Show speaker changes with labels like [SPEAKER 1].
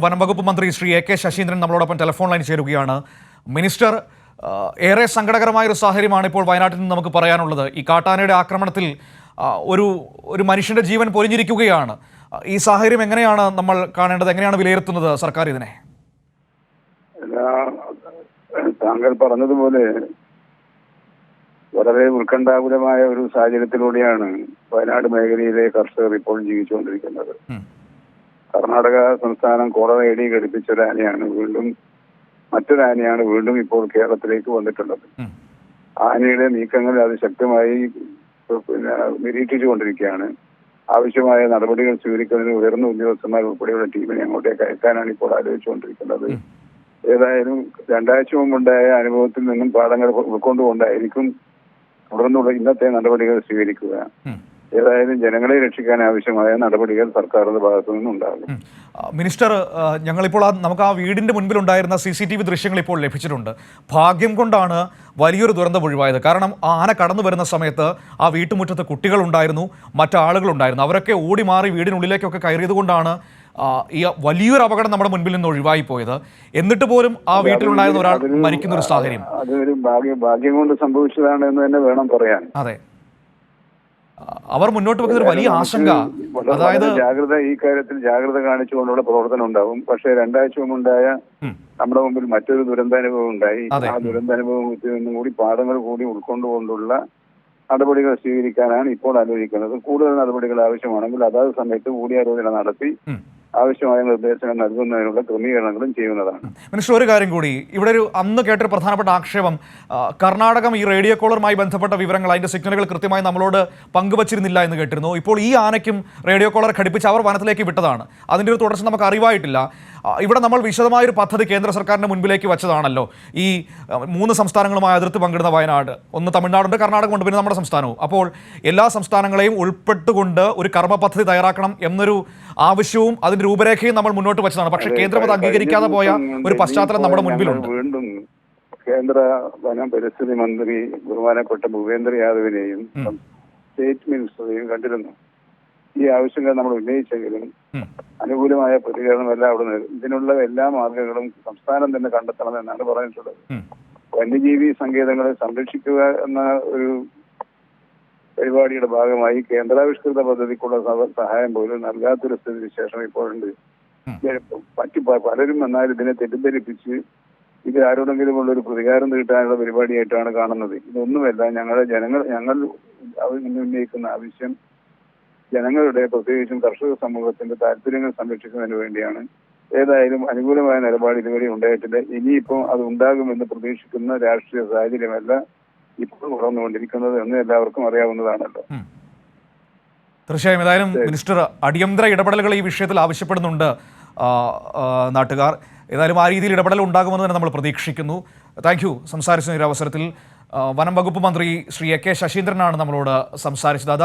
[SPEAKER 1] വനം വകുപ്പ് മന്ത്രി ശ്രീ എ കെ ശശീന്ദ്രൻ നമ്മളോടൊപ്പം ടെലിഫോൺ ലൈൻ ചേരുകയാണ്. മിനിസ്റ്റർ ഏറെ സങ്കടകരമായ ഒരു സാഹചര്യമാണ് ഇപ്പോൾ വയനാട്ടിൽ നിന്ന് നമുക്ക് പറയാനുള്ളത്. ഈ കാട്ടാനയുടെ ആക്രമണത്തിൽ ഒരു ഒരു മനുഷ്യന്റെ ജീവൻ പൊലിഞ്ഞിരിക്കുകയാണ്. ഈ സാഹചര്യം എങ്ങനെയാണ് നമ്മൾ കാണേണ്ടത്? എങ്ങനെയാണ് വിലയിരുത്തുന്നത് സർക്കാർ ഇതിനെ?
[SPEAKER 2] താങ്കൾ പറഞ്ഞതുപോലെ വളരെ ഉത്കണ്ഠാകുലമായ ഒരു സാഹചര്യത്തിലൂടെയാണ് വയനാട് മേഖലയിലെ കർഷകർ ഇപ്പോൾ ജീവിച്ചുകൊണ്ടിരിക്കുന്നത്. കർണാടക സംസ്ഥാനം കോടതി ഘടിപ്പിച്ച ഒരു ആനയാണ് വീണ്ടും മറ്റൊരു ആനയാണ് വീണ്ടും ഇപ്പോൾ കേരളത്തിലേക്ക് വന്നിട്ടുള്ളത്. ആനയുടെ നീക്കങ്ങൾ അത് ശക്തമായി പിന്നെ നിരീക്ഷിച്ചുകൊണ്ടിരിക്കുകയാണ്. ആവശ്യമായ നടപടികൾ സ്വീകരിക്കുന്നതിന് ഉയർന്ന ഉദ്യോഗസ്ഥന്മാർ ഉൾപ്പെടെയുള്ള ടീമിനെ അങ്ങോട്ടേക്ക് അയക്കാനാണ് ഇപ്പോൾ ആലോചിച്ചുകൊണ്ടിരിക്കുന്നത്. ഏതായാലും രണ്ടാഴ്ച മുമ്പുണ്ടായ അനുഭവത്തിൽ നിന്നും പാഠങ്ങൾ ഉൾക്കൊണ്ടുകൊണ്ടായിരിക്കും തുടർന്നുള്ള ഇന്നത്തെ നടപടികൾ സ്വീകരിക്കുക. ഏതായാലും ജനങ്ങളെ രക്ഷിക്കാൻ ആവശ്യമായ നടപടികൾ സർക്കാരിന്റെ ഭാഗത്തു നിന്നുണ്ടാകും.
[SPEAKER 1] മിനിസ്റ്റർ ഞങ്ങളിപ്പോൾ നമുക്ക് ആ വീടിന്റെ മുൻപിലുണ്ടായിരുന്ന സി സി ടി വി ദൃശ്യങ്ങൾ ഇപ്പോൾ ലഭിച്ചിട്ടുണ്ട്. ഭാഗ്യം കൊണ്ടാണ് വലിയൊരു ദുരന്തം ഒഴിവായത്. കാരണം ആ ആന കടന്നു വരുന്ന സമയത്ത് ആ വീട്ടുമുറ്റത്ത് കുട്ടികളുണ്ടായിരുന്നു മറ്റാളുകളുണ്ടായിരുന്നു. അവരൊക്കെ ഓടി മാറി വീടിനുള്ളിലേക്കൊക്കെ കയറിയത് കൊണ്ടാണ് ഈ വലിയൊരു അപകടം നമ്മുടെ മുൻപിൽ നിന്ന് ഒഴിവായി പോയത്. എന്നിട്ട് പോലും ആ വീട്ടിലുണ്ടായിരുന്ന ഒരാൾ മരിക്കുന്ന ഒരു സാഹചര്യം.
[SPEAKER 2] അതൊരു ഭാഗ്യം ഭാഗ്യം കൊണ്ട് സംഭവിച്ചതാണ് എന്ന് തന്നെ വേണം പറയാൻ.
[SPEAKER 1] അതെ. അവർ മുന്നോട്ട് വെക്കുന്ന ഒരു വലിയ ആശങ്ക. അതായത്
[SPEAKER 2] ജാഗ്രത ഈ കാര്യത്തിൽ ജാഗ്രത കാണിച്ചുകൊണ്ടുള്ള പ്രവർത്തനം ഉണ്ടാവും. പക്ഷേ രണ്ടാഴ്ച മുമ്പുണ്ടായ. നമ്മുടെ മുമ്പിൽ മറ്റൊരു ദുരന്താനുഭവം ഉണ്ടായി. ആ ദുരന്താനുഭവത്തിൽ നിന്നും കൂടി പാഠങ്ങൾ കൂടി ഉൾക്കൊണ്ടുകൊണ്ടുള്ള നടപടികൾ സ്വീകരിക്കാനാണ് ഇപ്പോൾ ആലോചിക്കുന്നത്. കൂടുതൽ നടപടികൾ ആവശ്യമാണെങ്കിൽ അതാത് സമയത്ത് കൂടിയാലോചന നടത്തി. ആവശ്യമായ നിർദ്ദേശങ്ങൾ നൽകുന്നതിനുള്ള ക്രമീകരണങ്ങളും ചെയ്യുന്നതാണ്.
[SPEAKER 1] മിനിസ്റ്റർ ഒരു കാര്യം കൂടി. ഇവിടെ ഒരു അന്ന് കേട്ടൊരു പ്രധാനപ്പെട്ട ആക്ഷേപം. കർണാടകം ഈ റേഡിയോ കോളറുമായി ബന്ധപ്പെട്ട വിവരങ്ങൾ അതിന്റെ സിഗ്നലുകൾ കൃത്യമായി നമ്മളോട് പങ്കുവച്ചിരുന്നില്ല എന്ന് കേട്ടിരുന്നു. ഇപ്പോൾ ഈ ആനയ്ക്കും റേഡിയോ കോളർ ഘടിപ്പിച്ച് അവർ വനത്തിലേക്ക് വിട്ടതാണ്. അതിന്റെ ഒരു തുടർച്ച നമുക്ക് അറിവായിട്ടില്ല. ഇവിടെ നമ്മൾ വിശദമായ ഒരു പദ്ധതി കേന്ദ്ര സർക്കാരിന്റെ മുൻപിലേക്ക് വെച്ചതാണല്ലോ. ഈ മൂന്ന് സംസ്ഥാനങ്ങളുമായി അതിർത്തി പങ്കിടുന്ന വയനാട്. ഒന്ന് തമിഴ്നാടുണ്ട് കർണാടകമുണ്ട് പിന്നെ നമ്മുടെ സംസ്ഥാനവും. അപ്പോൾ എല്ലാ സംസ്ഥാനങ്ങളെയും ഉൾപ്പെട്ടുകൊണ്ട് ഒരു കർമ്മ പദ്ധതി തയ്യാറാക്കണം എന്നൊരു ആവശ്യവും അതിന്റെ രൂപരേഖയും നമ്മൾ മുന്നോട്ട് വെച്ചതാണ്. പക്ഷേ കേന്ദ്രം അത് അംഗീകരിക്കാതെ പോയ ഒരു പശ്ചാത്തലം നമ്മുടെ മുൻപിലുണ്ട്.
[SPEAKER 2] വീണ്ടും കേന്ദ്ര വനം പരിസ്ഥിതി മന്ത്രി ബഹുമാനപ്പെട്ട ഭൂപേന്ദ്ര യാദവിനെയും സ്റ്റേറ്റ് മിനിസ്റ്ററെയും കണ്ടിരുന്നു. ഈ ആവശ്യങ്ങൾ നമ്മൾ ഉന്നയിച്ചെങ്കിലും അനുകൂലമായ പ്രതികരണം എല്ലാം അവിടെ നിന്ന് ഇതിനുള്ള എല്ലാ മാർഗങ്ങളും സംസ്ഥാനം തന്നെ കണ്ടെത്തണം എന്നാണ്
[SPEAKER 1] പറഞ്ഞിട്ടുള്ളത്.
[SPEAKER 2] വന്യജീവി സങ്കേതങ്ങളെ സംരക്ഷിക്കുക എന്ന ഒരു പരിപാടിയുടെ ഭാഗമായി കേന്ദ്രാവിഷ്കൃത പദ്ധതിക്കുള്ള സഹ- സഹായം പോലും നൽകാത്തൊരു സ്ഥിതി വിശേഷം ഇപ്പോഴുണ്ട്. മറ്റു പലരും എന്നാൽ ഇതിനെ തെറ്റിദ്ധരിപ്പിച്ച് ഇത് ആരോടെങ്കിലും ഉള്ള ഒരു പ്രതികാരം നീട്ടാനുള്ള പരിപാടിയായിട്ടാണ് കാണുന്നത്. ഇതൊന്നുമല്ല ഞങ്ങളുടെ ജനങ്ങൾ ഞങ്ങൾ ഉന്നയിക്കുന്ന ആവശ്യം ജനങ്ങളുടെ പ്രത്യേകിച്ചും കർഷക സമൂഹത്തിന്റെ താല്പര്യങ്ങൾ സംരക്ഷിക്കുന്നതിന് വേണ്ടിയാണ്. ഏതായാലും അനുകൂലമായ നിലപാട് ഇതുവരെ ഉണ്ടായിട്ടില്ല. ഇനിയിപ്പോൾ അത് ഉണ്ടാകുമെന്ന് പ്രതീക്ഷിക്കുന്ന രാഷ്ട്രീയ സാഹചര്യമല്ല. ഇപ്പോൾ വളർന്നുകൊണ്ടിരിക്കുന്നത് എന്ന് എല്ലാവർക്കും അറിയാവുന്നതാണല്ലോ.
[SPEAKER 1] തീർച്ചയായും ഏതായാലും മിനിസ്റ്റർ അടിയന്തര ഇടപെടലുകൾ ഈ വിഷയത്തിൽ ആവശ്യപ്പെടുന്നുണ്ട് നാട്ടുകാർ. ഏതായാലും ആ രീതിയിൽ ഇടപെടൽ ഉണ്ടാകുമെന്ന് തന്നെ നമ്മൾ പ്രതീക്ഷിക്കുന്നു. താങ്ക് യു സംസാരിച്ച ഒരു അവസരത്തിൽ. വനം വകുപ്പ് മന്ത്രി ശ്രീ എ കെ ശശീന്ദ്രനാണ് നമ്മളോട് സംസാരിച്ചത്.